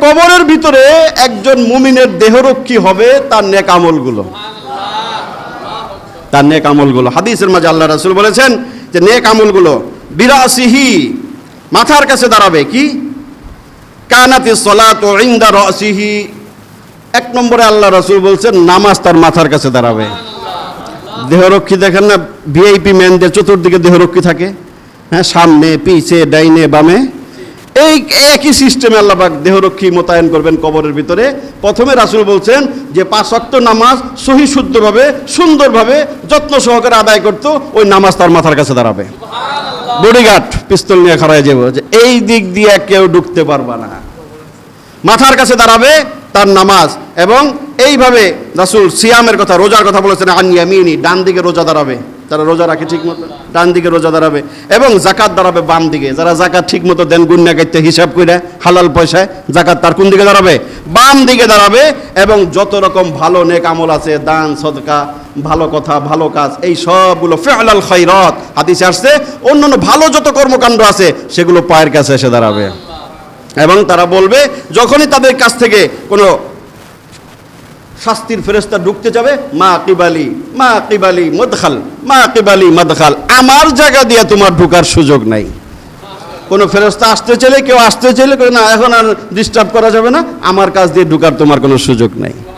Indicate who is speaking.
Speaker 1: কবরের ভিতরে একজন মুমিনের দেহরক্ষী হবে তার নেক আমলগুলো। তার নেক আমলগুলো। হাদিসের মাঝে আল্লাহ রাসূল বলেছেন যে নেক আমলগুলো বিরাসিহি মাথার কাছে দাঁড়াবে। কি? কানাতি সলাত ইন্দা রাসিহি। এক নম্বরে আল্লাহ রাসূল বলছেন, নামাজ তার মাথার কাছে দাঁড়াবে। দেহরক্ষী দেখেন না, ভিআইপি ম্যানদের চতুর্দিকে দেহরক্ষী থাকে। হ্যাঁ সামনে, পিছে, ডাইনে, বামে। এই একই সিস্টেমে আল্লাপাক দেহরক্ষী মোতায়েন করবেন কবরের ভিতরে। প্রথমে রাসুল বলছেন যে পাঁচ ওয়াক্ত নামাজ সহি শুদ্ধভাবে সুন্দরভাবে যত্ন সহকারে আদায় করতো ওই নামাজ তার মাথার কাছে দাঁড়াবে। বডিগার্ড পিস্তল নিয়ে খাড়ায় যাব যে এই দিক দিয়ে কেউ ঢুকতে পারবা না। মাথার কাছে দাঁড়াবে তার নামাজ এবং এইভাবে রাসুল সিয়ামের কথা রোজার কথা বলেছেন আনিয়ামিনি ডান দিকে রোজা দাঁড়াবে। যারা রোজা রাখে ঠিক মতো, ডান দিকে রোজা দাঁড়াবে এবং জাকাত দাঁড়াবে বাম দিকে। যারা জাকাত ঠিক মতো দেন, গুন্যা গাইতে হিসাব করে হালাল পয়সায় জাকাত তার কোন দিকে দাঁড়াবে? বাম দিকে দাঁড়াবে এবং যত রকম ভালো নেক আমল আছে, দান, সদকা, ভালো কথা, ভালো কাজ, এই সবগুলো ফেলাল খৈরত হাদিসে আসছে, অন্যান্য ভালো যত কর্মকাণ্ড আছে, সেগুলো পায়ের কাছে এসে দাঁড়াবে। এবং তারা বলবে, যখনই তাদের কাছ থেকে কোনো শাস্তির ফেরেস্তা ঢুকতে যাবে, মা কিবালি মা কিবালি মদখাল, মা কিবালি মদখাল। আমার জায়গা দিয়ে তোমার ঢুকার সুযোগ নাই। কোনো ফেরস্তা আসতে চাইলে, কেউ আসতে চাইলে না, এখন আর ডিস্টার্ব করা যাবে না। আমার কাছ দিয়ে ঢুকার তোমার কোনো সুযোগ নাই।